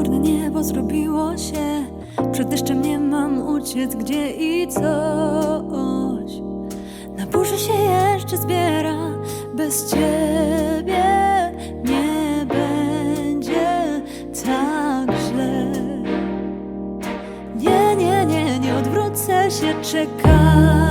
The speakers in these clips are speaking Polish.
niebo zrobiło się. Przed deszczem nie mam uciec gdzie i coś. Na burzy się jeszcze zbiera Bez ciebie nie będzie tak źle. Nie, nie, nie, nie odwrócę się Czekanie,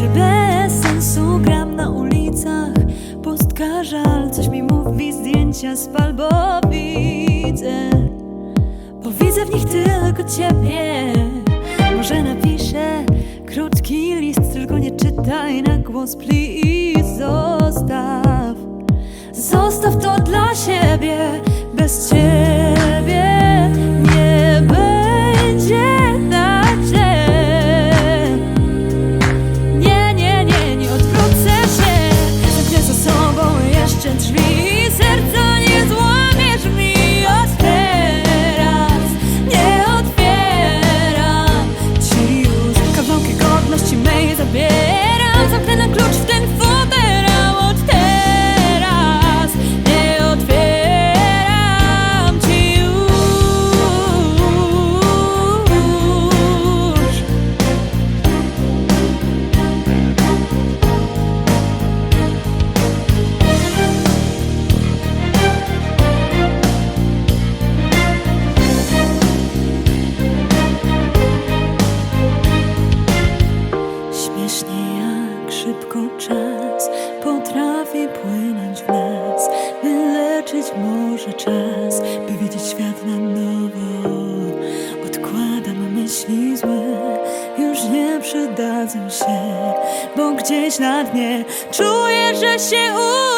życie bez sensu gram na ulicach. Pustka żal, coś mi mówi zdjęcia z bo widzę. Bo widzę w nich tylko ciebie. Może napiszę krótki list Tylko nie czytaj na głos, please Zostaw. Zostaw to dla siebie Bez ciebie szybko czas potrafi płynąć w nas, wyleczyć może czas, by widzieć świat na nowo. Odkładam myśli złe, już nie przydadzą się, bo gdzieś na dnie czuję, że się udać ma.